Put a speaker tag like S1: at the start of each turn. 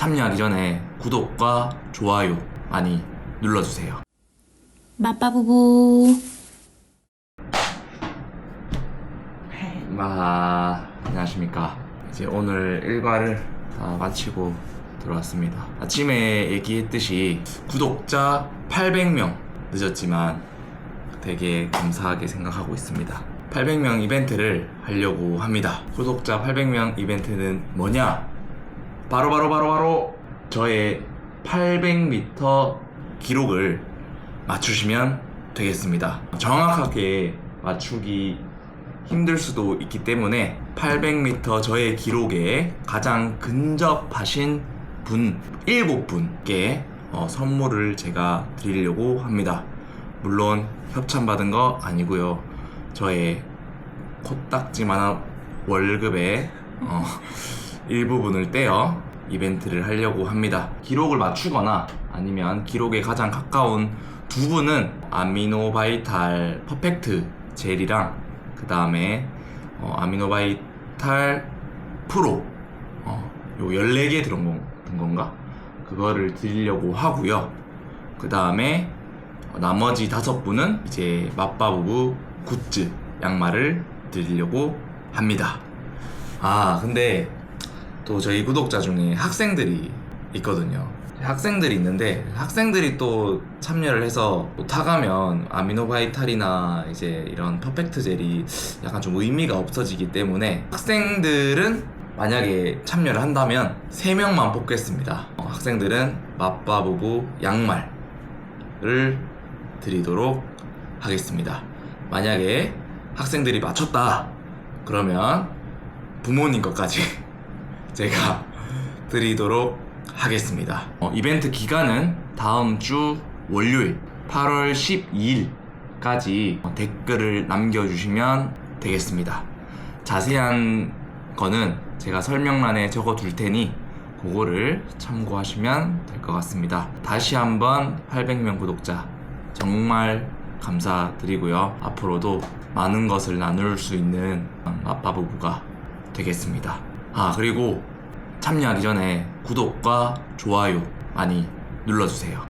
S1: 참여하기 전에 구독과 좋아요 많이 눌러주세요.
S2: 마빠부부.
S1: 마 안녕하십니까. 이제 오늘 일과를 다 마치고 들어왔습니다. 아침에 얘기했듯이 구독자 800명 늦었지만 되게 감사하게 생각하고 있습니다. 800명 이벤트를 하려고 합니다. 구독자 800명 이벤트는 뭐냐 바로 바로 바로 바로 저의 800m 기록을 맞추시면 되겠습니다 정확하게 맞추기 힘들 수도 있기 때문에 800m 저의 기록에 가장 근접하신 분 7분께 어, 선물을 제가 드리려고 합니다. 물론 협찬받은 거 아니고요. 저의 코딱지만한 월급의 어, 일부분을 떼어 이벤트를 하려고 합니다. 기록을 맞추거나 아니면 기록에 가장 가까운 두 분은 아미노바이탈 퍼펙트 젤이랑 그 다음에 어, 아미노바이탈 프로 어, 요 14개 들은, 건, 든 건가? 그거를 드리려고 하고요. 그 다음에 나머지 다섯 분은 이제 맛바부부 굿즈 양말을 드리려고 합니다. 아 근데 또 저희 구독자 중에 학생들이 있거든요. 학생들이 있는데 학생들이 또 참여를 해서 또 타가면 아미노바이탈이나 이제 이런 퍼펙트 젤이 약간 좀 의미가 없어지기 때문에 학생들은 만약에 참여를 한다면 3명만 뽑겠습니다. 어, 학생들은 맛바부부 양말을 드리도록 하겠습니다. 만약에 학생들이 맞췄다 그러면 부모님 것까지 제가 드리도록 하겠습니다. 어, 이벤트 기간은 다음 주 월요일 8월 12일까지 댓글을 남겨주시면 되겠습니다. 자세한 거는 제가 설명란에 적어 둘 테니 그거를 참고하시면 될 것 같습니다. 다시 한번 800명 구독자 정말 감사드리고요. 앞으로도 많은 것을 나눌 수 있는 아빠 부부가 되겠습니다. 아, 그리고 참여하기 전에 구독과 좋아요 많이 눌러주세요.